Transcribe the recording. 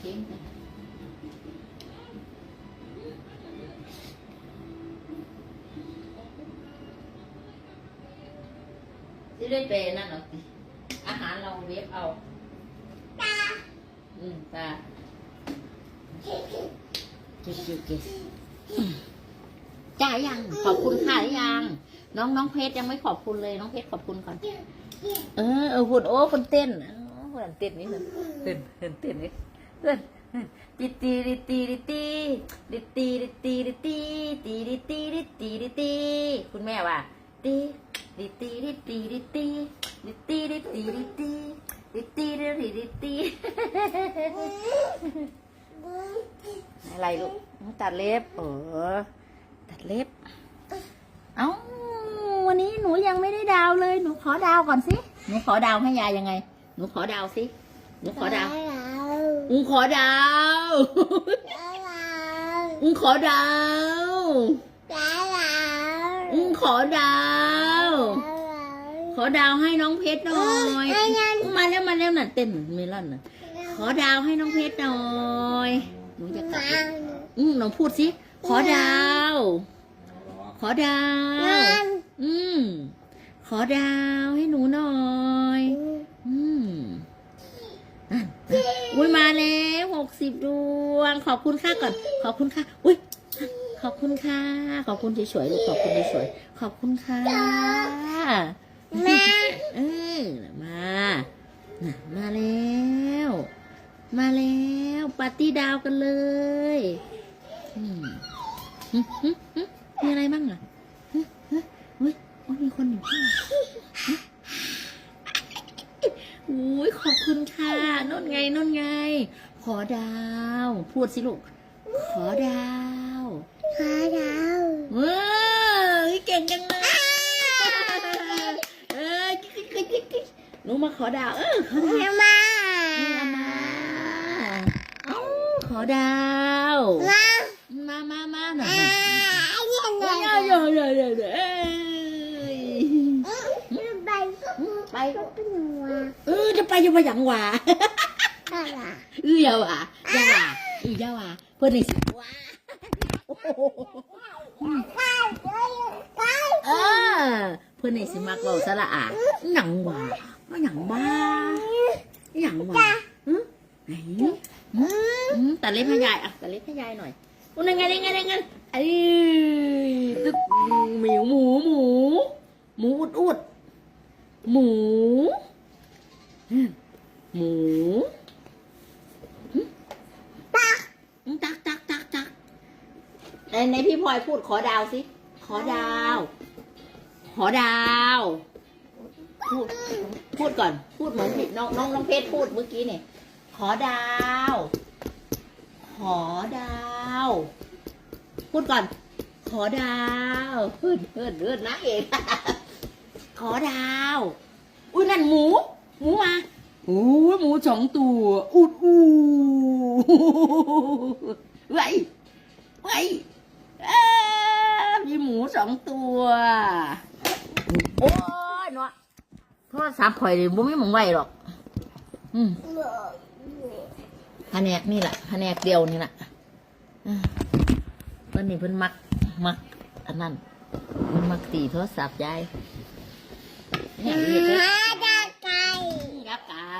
เก่งจังที่ได้เปนั่นหรอกสิอาหารเราเวฟเอาอืมตาเก่งเก่งเก่งจ่ายยัง ขอบคุณค่ะหรือยัง น้องน้องเพชรยังไม่ขอบคุณเลย น้องเพชรขอบคุณก่อน เออเออพูดโอ้คนเต้นอ๋อคนเต้นนี่เลยเต้นเต้นเต้นนี่ เต้นตีตีดิตีดิตีดิตีดิตีดิตีตีดิตีดิตีดิตีคุณแม่ว่าตีดิตีดิตีดิตีดิตีดิตีดิตีดิตีดิตีดิตีอะไรลูกตัดเล็บเออตัดเล็บเอ้าวันนี้หนูยังไม่ได้ดาวเลยหนูขอดาวก่อนสิหนูขอดาวให้ยายยังไง หนูขอดาวสิหนูขอดาว หนูขอดาวหนูขอดาวหนูขอดาว ขอดาวให้น้องเพชรหน่อยมาแล้วมาแล้วน่ะเต้นเมลอนน่ะ ขอดาวให้น้องเพชรหน่อยหนูจะกลับแล้วอืมหนูพูดสิ ขอดาว ขอดาว อืมขอดาวให้หนูหน่อย อืมนั่นอุ้ยมาแล้วห กสิบดวง ขอบคุณค่ะก่อน ขอบคุณค่ะ อุ้ยขอบคุณค่ะ ขอบคุณสวยๆลูก ขอบคุณสวยๆขอบคุณค่ะแม่เออมาน่ะมาแล้ว มาแล้วปาร์ตี้ดาวกันเลย อืมหึหึหึมีอะไรบ้างล่ะหึหึอุ้ยอุ้ยมีคนอยู่ข้างหลังหึ อุ้ยขอบคุณค่ะนนไงนนไง ขอดาว พูดสิลูก ขอดาวขาดาวเว้ยเก่งจังเลยเออหนูมาขอดาวเออขอดาวมานี่เอามาเอ้าขอดาวมามามามาหน่ออ่ายยังไงเดี๋ยวเดี๋ยวเดี๋ยวเดี๋ยวเอ้ยไปไปเป็นหัวเออจะไปจะไปอย่างหวาอะไรเอออย่าหวาอย่าหวาเอออย่าหวาเพื่อนนี่สิว้าโอ้โหเออเพื่อนในสิมักเบาสละอะหยังหวาว่าหยังบ้าหยังหวาหึไหนอืมตัดเล็บให้ยายอะตัดเล็บให้ยายหน่อยอุ้ยยังไงยังไงยังไงไอ้ตึกหมิวหมูหมู หมูอุดอุดหมูอืม หมูตักตักตักตักตักในในพี่พลอยพูดขอดาวสิ ขอดาว ขอดาว พูด พูดก่อน พูดเหมือนที่น้องน้องน้องเพชรพูดเมื่อกี้เนี่ย ขอดาว ขอดาว พูดก่อน ขอดาวเฮือดเฮือดเฮืดนะเองขอดาว อุ้ยนั่นหมู หมูมาโอ้ยหมูสองตัวอุดอูไว้ไว้เอ้ยมีหมูสองตัว โอ้ยเนาะโทรศัพท์ข่อยเลยบ่มีหมองไว้หรอก อืมแผนกนี่แหละแผนกเดียวนี่แหละอ่าเพิ่นนี่เพิ่นมัก มัก อันนั้นเพิ่นมักตีโทรศัพท์ยายเนี่ย ไป